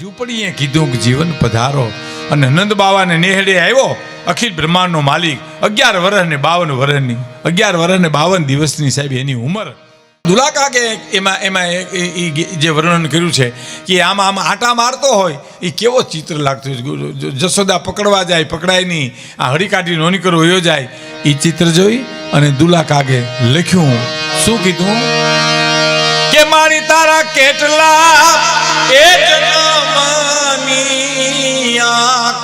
ઝૂંપડીએ કીધું કે જીવન પધારો. અને નંદ બાવાને નેહડે આવ્યો, અખિલ બ્રહ્માંડનો માલિક, અગિયાર વર્ષ ને બાવન વર્ષની અગિયાર વર્ષ ને બાવન દિવસની સાહેબ એની ઉંમર. દુલાકા કે એમાં એમાં એ- જે વર્ણન કર્યું છે કે આમાં, આમ આટા મારતો હોય, એ કેવો ચિત્ર લાગતો હોય? જશોદા પકડવા જાય, પકડાય નહીં, આ હરિકાઠી નોની કરો વયો જાય. એ ચિત્ર જોઈ અને દુલા કાગે લખ્યું, શું કીધું? કે મારી તારા કેટલા એ જન્મની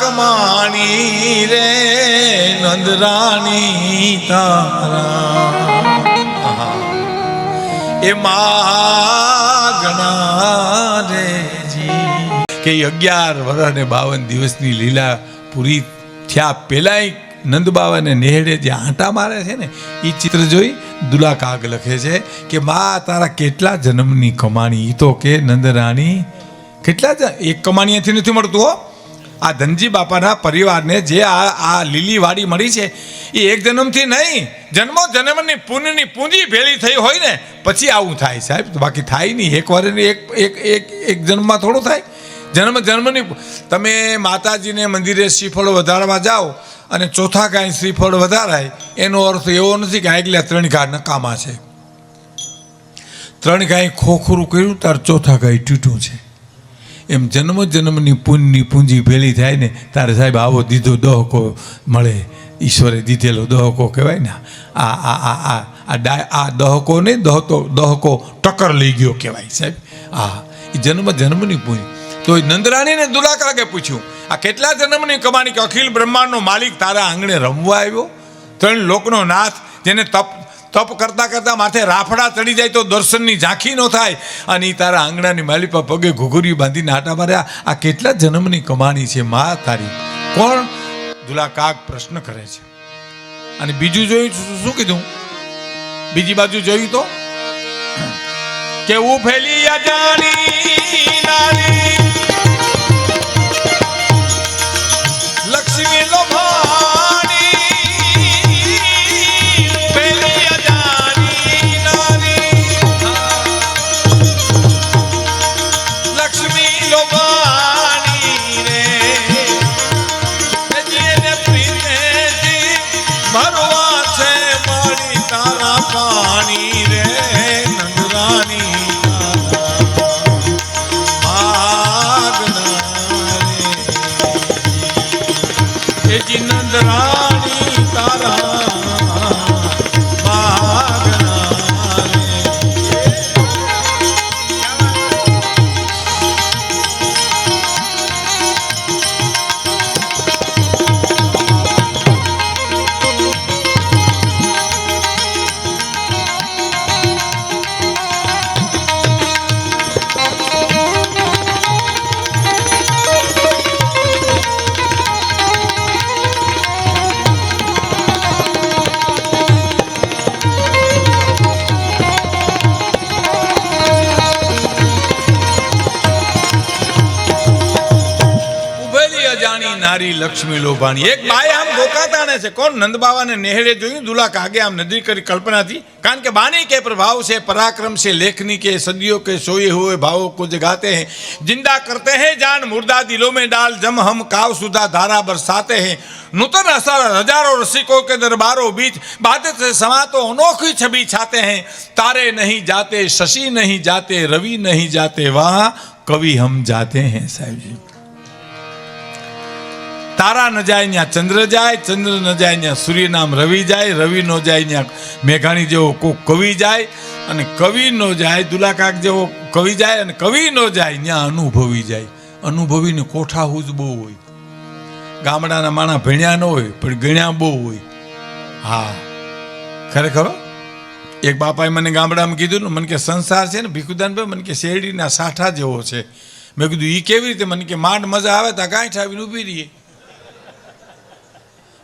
કમાણી માણી રે, નંદરાણી તારા. એ માગણા રે જી. કે અગિયાર વર્ષ ને બાવન દિવસની લીલા પૂરી થયા પહેલાંય નંદ બાવાને નેહડે જે આંટા મારે છે ને એ ચિત્ર જોઈ દુલા કાગ લખે છે કે, મા, તારા કેટલા જન્મની કમાણી? એ તો કે, નંદરાણી, કેટલા એક કમાણીએથી નથી મળતું હો. આ ધનજી બાપાના પરિવારને જે આ આ લીલી વાડી મળી છે એ એક જન્મથી નહીં, જન્મો જન્મની પુણ્યની પૂંજી ભેળી થઈ હોય ને, પછી આવું થાય સાહેબ. બાકી થાય નહીં. એક વાર એક એક એક એક જન્મમાં થોડું થાય. જન્મ જન્મની, તમે માતાજીને મંદિરે શ્રીફળો વધારવા જાઓ અને ચોથા કાંઈ શ્રીફળ વધારાય, એનો અર્થ એવો નથી કે આગલા ત્રણ ઘા નકામા છે. ત્રણ ગાય ખોખરું કર્યું, તાર ચોથા ગાય તૂટ્યું છે. એમ જન્મ જન્મની પુણ્યની પૂંજી ભેળી થાય ને, તારે સાહેબ આવો દીધો દહકો મળે, ઈશ્વરે દીધેલો દહકો કહેવાય ને, આ આ આ આ આ ડા આ દહકો નહીં દહતો, દહકો ટક્કર લઈ ગયો કહેવાય સાહેબ. આ જન્મ જન્મની પૂંજી તો નંદરાણીને દુલાકાગે પૂછ્યું, આ કેટલા જન્મની કમાણી કે અખિલ બ્રહ્માંડનો માલિક તારા આંગણે રમવા આવ્યો? ત્રણ લોકનો નાથ જેને તપ તપ કરતા કરતા માથે રાફડા ચડી જાય તો દર્શનની ઝાંખી ન થાય. અને એ તારા આંગણાની માલિપા પગે ઘુઘુરી બાંધીને આટા માર્યા, આ કેટલા જન્મની કમાણી છે મા તારી? કોણ દુલા કાક પ્રશ્ન કરે છે? અને બીજું જોયું શું- શું કીધું? બીજી બાજુ જોયું તો? કે ઉફેલી અજાણી નારી ભરવા છે મારી તારા પાણી. લક્ષ્મી લોભાણી એક બાએ આમ ગોકાતાણે છે કોણ નંદબાવાને નેહળે જોયું દુલા કાગે આમ નદી કરી કલ્પનાથી કારણ કે બાની के प्रभाव से, पराक्रम से, लेखनी के, सदियों के सोए हुए भावों को जगाते हैं। ज़िंदा करते हैं जान, मुर्दा दिलों में डाल, जम हम काव सुधा धारा बरसाते हैं। नूतन असर हज़ारों रसिकों के दरबारों बीच बाधित से समा तो अनोखी छवि छाते हैं। तारे नहीं जाते, शशि नहीं जाते, रवि नहीं जाते, वहाँ कवि हम जाते हैं, साहिब जी। તારા ન જાય ત્યાં ચંદ્ર જાય, ચંદ્ર ન જાય ત્યાં સૂર્યનામ રવિ જાય, રવિ નો જાય ત્યાં મેઘાણી જેવો કોક કવિ જાય અને કવિ નો જાય, દુલાકાક જેવો કવિ જાય અને કવિ નો જાય ત્યાં અનુભવી જાય. અનુભવીને જ બહુ હોય. ગામડાના માણા ભણ્યા ન હોય, પણ ગણ્યા બહુ હોય. હા. ખરેખર એક બાપાએ મને ગામડામાં કીધું ને, મને કે સંસાર છે ને, ભીખુદાનભાઈ, મને કે શેરડીના સાઠા જેવો છે. મેં કીધું એ કેવી રીતે? મને કે, માંડ મજા આવે ત્યાં ગાંઠ આવીને ઊભી રહીએ.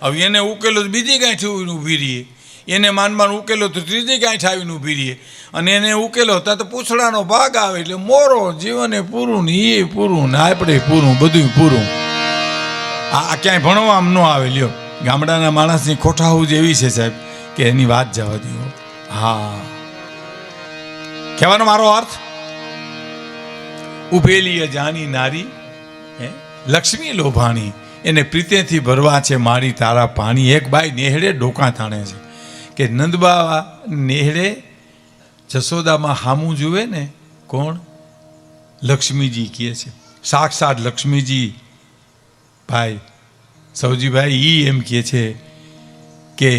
હવે એને ઉકેલો તો બીજી કાંઈ આવીને ઊભી રહીએ. એને માન માન ઉકેલો તો ત્રીજી ગાંઠ આવીને ઊભી રહીએ. અને એને ઉકેલો ત્યાં તો પૂછડાનો ભાગ આવે એટલે મોરો જીવને પૂરું ને એ પૂરું ને આપણે પૂરું બધું પૂરું. આ ક્યાંય આમ ન આવે, લ્યો. ગામડાના માણસની ખોઠાહુજ એવી છે સાહેબ કે એની વાત જવા દો. હા. કહેવાનો મારો અર્થ? ઉભેલી અજાણી નારી, હે? લક્ષ્મી લોભાણી. એને પ્રીતેથી ભરવા છે, મારી તારા પાણી. એક બાઈ નેહડે ડોકા તાણે છે કે નંદબા નેહડે જસોદામાં હામું જુએ ને કોણ? લક્ષ્મીજી કહે છે. સાક્ષાત લક્ષ્મીજી, ભાઈ. સૌજીભાઈ ઈ એમ કહે છે કે,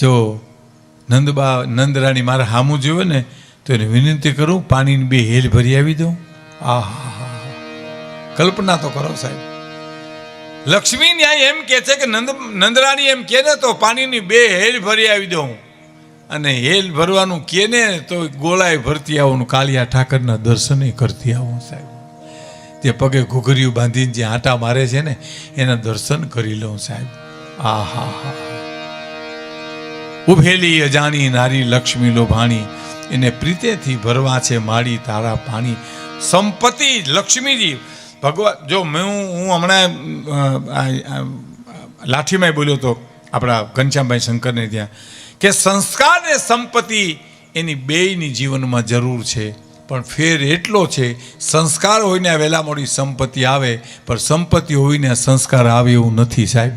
જો નંદબા, નંદરાણી મારે હામું જોવે ને, તો એને વિનંતી કરું, પાણીની બે હેલ ભરી આવી દઉં. આ કલ્પના તો કરો સાહેબ. લક્ષ્મી ન્યાય એમ કહે છે કે નંદ નંદરાણી એમ કહે ને તો પાણીની બે હેલ ભરી આવી દઉં. અને હેલ ભરવાનું કહે ને તો ગોળાએ ભરતી આવું કાલિયા ઠાકરના દર્શને કરતી આવું સાહેબ. તે પગે ઘૂઘરિયું બાંધીને જે આંટા મારે છે ને, એના દર્શન કરી લઉં સાહેબ. આ હા હા. ઉભેલી અજાણી નારી લક્ષ્મી લોભાણી, એને પ્રીતેથી ભરવા છે માડી તારા પાણી. સંપત્તિ લક્ષ્મીજી ભગવાન, જો હું હું હમણાં લાઠીમાં બોલ્યો તો આપણા ઘનશ્યામભાઈ શંકરને ત્યાં કે સંસ્કાર ને સંપત્તિ એની બેયની જીવનમાં જરૂર છે, પણ ફેર એટલો છે, સંસ્કાર હોઈને વહેલા મોડી સંપત્તિ આવે, પણ સંપત્તિ હોઈને સંસ્કાર આવે એવું નથી સાહેબ.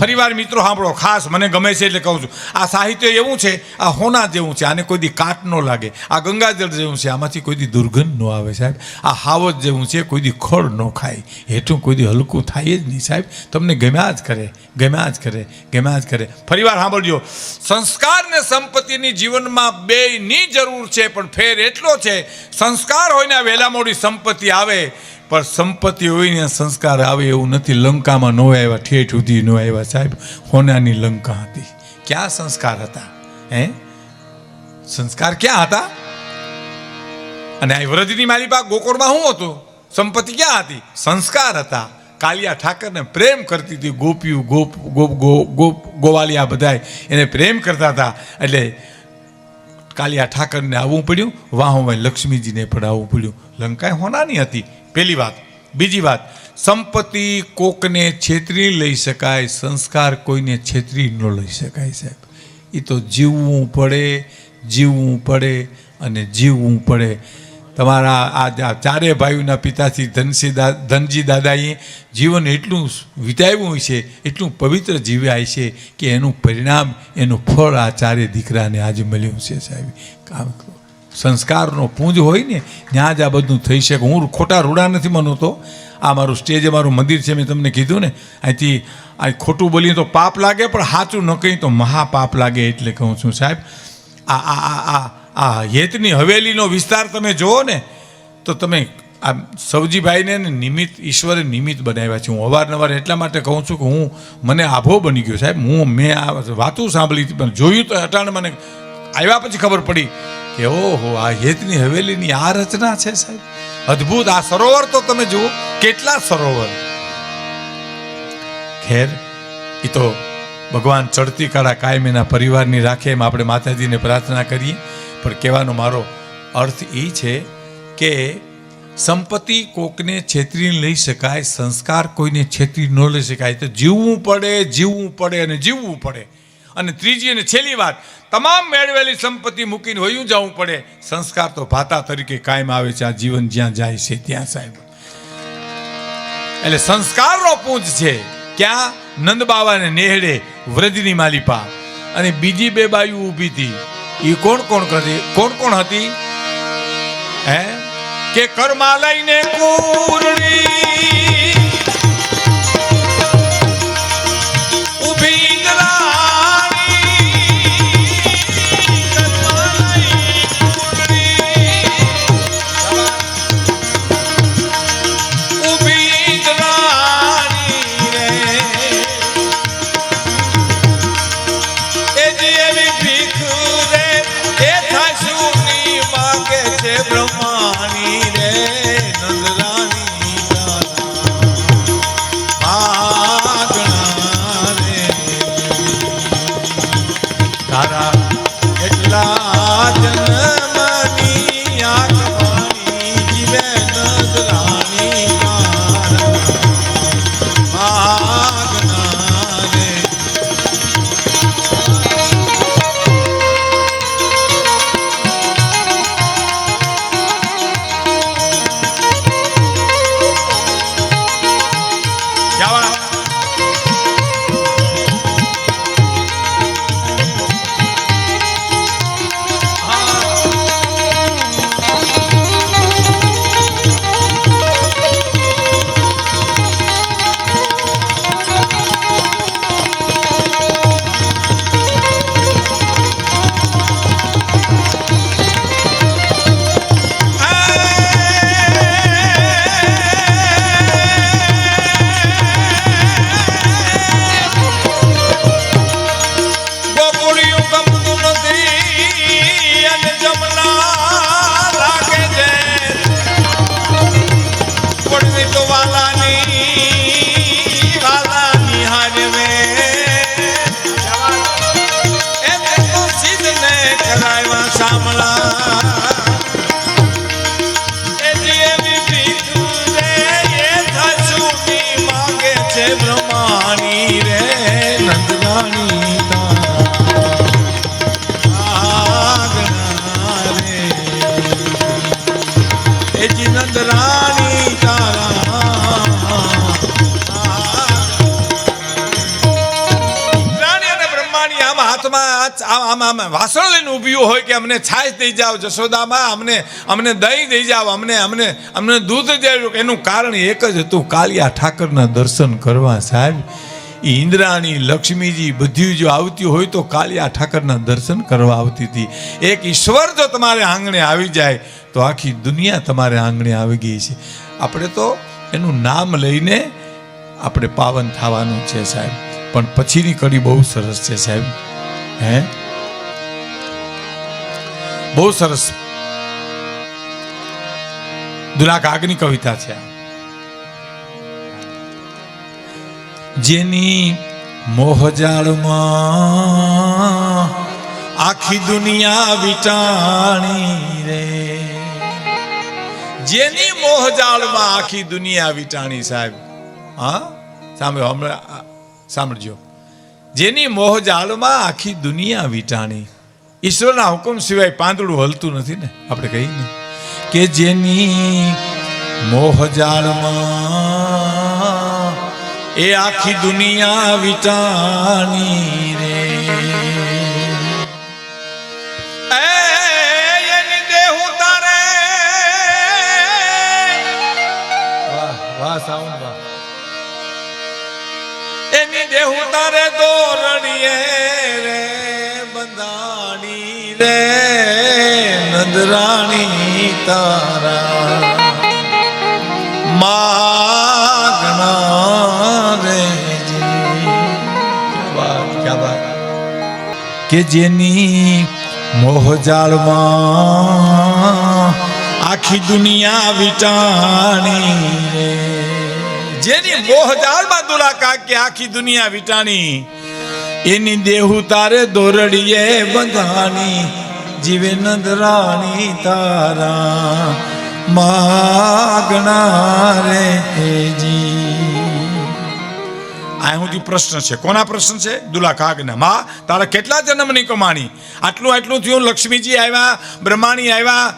ફરીવાર મિત્રો સાંભળો, ખાસ મને ગમે છે એટલે કહું છું. આ સાહિત્ય એવું છે, આ હોના જેવું છે, આને કોઈ દી કાટ ન લાગે. આ ગંગાજળ જેવું છે, આમાંથી કોઈ દી દુર્ગંધ ન આવે સાહેબ. આ હાવત જેવું છે, કોઈ દી ખડ ન ખાય. હેઠું કોઈ દી હલકું થાય જ નહીં સાહેબ. તમને ગમ્યા જ કરે, ગમ્યા જ કરે, ગમ્યા જ કરે. ફરીવાર સાંભળજો. સંસ્કાર ને સંપત્તિની જીવનમાં બેયની જરૂર છે, પણ ફેર એટલો છે. સંસ્કાર હોય ને વહેલા મોડી સંપત્તિ આવે પણ સંપત્તિ હોય ને સંસ્કાર આવે એવું નથી. લંકામાં નો આવ્યા, ઠેઠ સુધી નો આવ્યા સાહેબ. હોનાની લંકા હતી. ક્યાં સંસ્કાર હતા? હે? સંસ્કાર ક્યાં હતા? અને આ વ્રજની મારી પાસે ગોકુળમાં શું હતું? સંપત્તિ ક્યાં હતી? સંસ્કાર હતા. કાલિયા ઠાકરને પ્રેમ કરતી હતી. ગોપીઓ, ગોપ ગોપ ગોપ, ગોવાલિયા બધાય એને પ્રેમ કરતા હતા. એટલે કાલિયા ઠાકરને આવવું પડ્યું. વાહોમાં લક્ષ્મીજીને પણ આવવું પડ્યું. લંકાએ હોનાની હતી. પહેલી વાત. બીજી વાત, સંપત્તિ કોકને છેતરી લઈ શકાય, સંસ્કાર કોઈને છેતરી ન લઈ શકાય સાહેબ. એ તો જીવવું પડે જીવવું પડે અને જીવવું પડે. તમારા આ ચારે ભાઈઓના પિતાથી ધનસી દા, ધનજી દાદાએ જીવન એટલું વિતાવ્યું છે એટલું પવિત્ર જીવ્યા છે કે એનું પરિણામ, એનું ફળ આ ચારે દીકરાને આજે મળ્યું છે સાહેબ. કામ કરો. સંસ્કારનો પૂંજ હોય ને, ત્યાં જ આ બધું થઈ શકે. હું ખોટા રૂડા નથી મનોતો. આ મારું સ્ટેજ મારું મંદિર છે, મેં તમને કીધું ને, અહીંથી આ ખોટું બોલીએ તો પાપ લાગે, પણ સાચું ન કહીએ તો મહાપાપ લાગે એટલે કહું છું સાહેબ. આ આ આ આ આ હેતની હવેલીનો વિસ્તાર તમે જુઓ ને, તો તમે આ સવજીભાઈને નિમિત્ત, ઈશ્વરે નિમિત્ત બનાવ્યા છે. હું અવારનવાર એટલા માટે કહું છું કે હું, મને આભો બની ગયો સાહેબ. હું, મેં આ વાતું સાંભળી હતી, પણ જોયું તો અટાણે મને આવ્યા પછી ખબર પડી. કે ઓહો, આ હેતની હવેલીની આ રચના છે સાહેબ. અદ્ભુત, આ સરોવર તો તમે જુઓ, કેટલા સરોવર. ખેર એ તો ભગવાન ચડતી કળા કાયમ એના પરિવારની રાખે એમ આપણે માતાજીને પ્રાર્થના કરીએ. પણ કહેવાનો મારો અર્થ એ છે કે સંપત્તિ કોકને છેતરી લઈ શકાય, સંસ્કાર કોઈને છેતરી ન લઈ શકાય. તો જીવવું પડે જીવવું પડે અને જીવવું પડે. અને ત્રીજી અને છેલ્લી વાત તમામ મેળવેલી સંપત્તિ મૂકીને હોયું જવું પડે. સંસ્કાર તો ભાતા તરીકે કાયમ આવે છે. આ જીવન જ્યાં જાય છે ત્યાં સાહેબ. એટલે સંસ્કારનો પૂંજ છે. ક્યાં? નંદ બાવાને નેહડે વ્રજની માલિપા. અને બીજી બે બાયુ ઊભી હતી. એ કોણ કોણ હતી કોણ કોણ હતી? હે? કે કર્મા લઈને આમ વાસણ લઈને ઉભ્યું હોય કે અમને છાશ દઈ જાઓ જશોદામાં અમને અમને દહીં દઈ જાઓ, અમને અમને અમને દૂધ દેજો એનું કારણ એક જ હતું, કાલિયા ઠાકરના દર્શન કરવા સાહેબ. એ ઇન્દ્રાણી, લક્ષ્મીજી બધી જો આવતી હોય તો કાલિયા ઠાકરના દર્શન કરવા આવતી હતી. એક ઈશ્વર જો તમારે આંગણે આવી જાય, તો આખી દુનિયા તમારે આંગણે આવી ગઈ છે. આપણે તો એનું નામ લઈને આપણે પાવન થવાનું છે સાહેબ. પણ પછીની કડી બહુ સરસ છે સાહેબ. હે? બહુ સરસ. દુલા કાગની કવિતા છે. જેની મોહજાળમાં આખી દુનિયા વિટાણી રે. જેની મોહજાળમાં આખી દુનિયા વિટાણી સાહેબ. હા? સાંભળો, હમણાં સાંભળજો. જેની મોહજાળમાં આખી દુનિયા વિટાણી. ઈશ્વરના હુકમ સિવાય પાંદડું હલતું નથી ને, આપણે કહીએ ને, કે જેની મોહજાળમાં એ આખી દુનિયા વિટાણી રે. એની દેહું તારે. વાહ રે નંદરાણી તારા. કે જેની મોહજાળમાં આખી દુનિયા વિટાણી જેની મોહજાળમાં દુલાકા કે આખી દુનિયા વિટાણી એની દેહુ તારે દોરડીએ બંધાણી જીવે નંદરાણી તારા માગણા રે જી. આ સુધી પ્રશ્ન છે. કોના પ્રશ્ન છે? દુલા કાગના માં, તારા કેટલા જન્મની કમાણી? આટલું આટલું થયું, લક્ષ્મીજી આવ્યા, બ્રહ્માણી આવ્યા,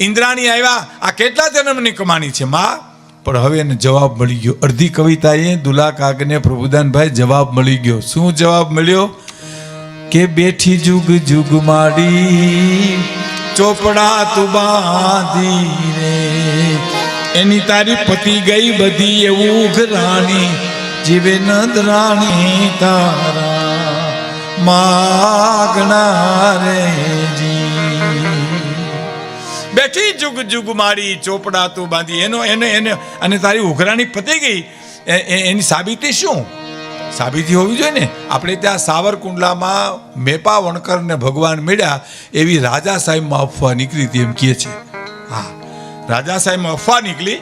ઇન્દ્રાણી આવ્યા, આ કેટલા જન્મની કમાણી છે? માં પણ હવે એને જવાબ મળી ગયો. અડધી કવિતાએ દુલા કાગને પ્રભુદાનભાઈ જવાબ મળી ગયો. શું જવાબ મળ્યો? કે બેઠી જુગ જુગ માડી, ચોપડા તું બાંધી રે. એની તારી પતિ ગઈ બધી એવું ઘરાણી જીવે નંદ રાણી તારા માગણા રે બેઠી જુગ જુગ મારી ચોપડા તું બાંધી. એનો, એને એને, અને તારી ઉઘરાણી પતી ગઈ. એની સાબિતી શું? સાબિતી હોવી જોઈએ ને? આપણે ત્યાં સાવરકુંડલામાં મેપા વણકરને ભગવાન મળ્યા, એવી રાજા સાહેબમાં અફવા નીકળી હતી એમ કહે છે. હા, રાજા સાહેબમાં અફવા નીકળી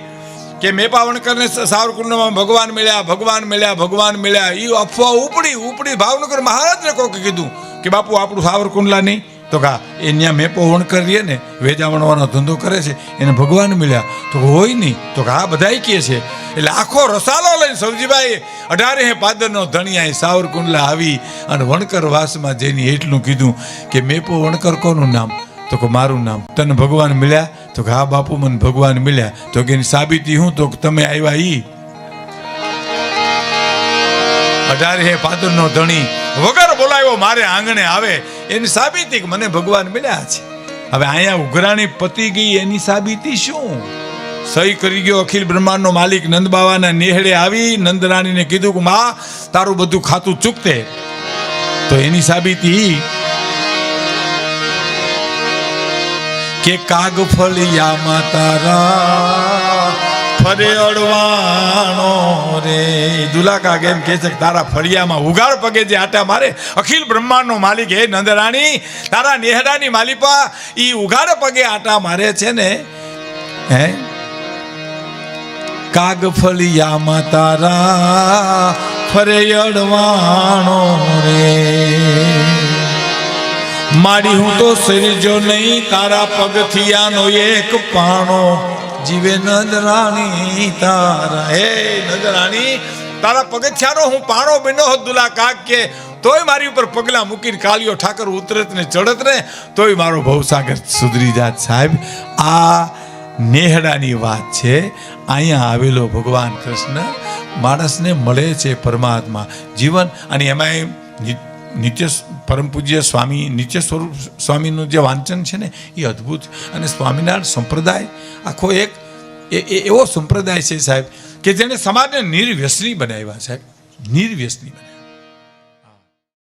કે મેપા વણકરને સાવરકુંડલામાં ભગવાન મળ્યા ભગવાન મળ્યા ભગવાન મળ્યા. એ અફવા ઉપડી ઉપડી ભાવનગર મહારાજને કોકે કીધું કે બાપુ, આપણું સાવરકુંડલા નહીં. તો કા એ ત્યાં મેપો વણકર કરીએ ને વેજા વણવાનો ધંધો કરે છે, એને ભગવાન મળ્યા. તો હોય નહીં. તો આ બધાય કહે છે. એટલે આખો રસાલો લઈને સવજીભાઈ અઢારે પાદરનો ધણિયા સાવરકુંડલા આવી અને વણકર વાસમાં જઈને એટલું કીધું કે મેપો વણકર કોનું નામ? તો કે મારું નામ. તને ભગવાન મળ્યા? તો કે હા બાપુ, મને ભગવાન મળ્યા. તો કે એની સાબિતી હું? તો તમે આવ્યા ઈ. અઢારે હે પાદરનો ધણી વગર બોલાવ્યો મારે આંગણે આવે. એની સાબિતી મને ભગવાન મળ્યા છે. હવે અહીંયા ઉઘરાણી પતી ગઈ, એની સાબિતી શું? સહી કરી ગયો અખિલ બ્રહ્માંડનો માલિક નંદ બાવાના નેહડે આવી, નંદરાણીને કીધું કે, માં, તારું બધું ખાતું ચૂકતે. તો એની સાબિતી કે કાગ ફળિયામાં તારા ફરે રે. દુલાકા કેમ કહે છે તારા ફળિયામાં ઉગાડ પગે જે આટા મારે, અખિલ બ્રહ્માંડનો માલિક હે નંદરાણી. તારા નેહડાની માલિપા ઈ ઉગાડ પગે આટા મારે છે ને. હે? કાગ ફળિયામાં તારા ફરે રે. મારી હું તો સર્જો નહીં, તારા પગથિયાનો એક પાણો. જીવે નજરાણી તારા. હે નજરાણી તારા પગથિયાનો હું પાણો બન્યો હોત દુલા કાક કે, તોય મારી ઉપર પગલા મૂકીને કાલિયો ઠાકર ઉતરત ને ચડત ને, તોય મારો ભવસાગર સુધરી જાત સાહેબ. આ નેહડાની વાત છે. અહીંયા આવેલો ભગવાન કૃષ્ણ માણસને મળે છે પરમાત્મા. જીવન, અને એમાંય નિત્ય પરમ પૂજ્ય સ્વામી, નિત્ય સ્વરૂપ સ્વામીનું જે વાંચન છે ને, એ અદ્ભુત. અને સ્વામિનારાયણ સંપ્રદાય, આખો એક એવો સંપ્રદાય છે સાહેબ, કે જેને સમાજને નિર્વ્યસની બનાવ્યા સાહેબ. નિર્વ્યસની બનાવ્યા.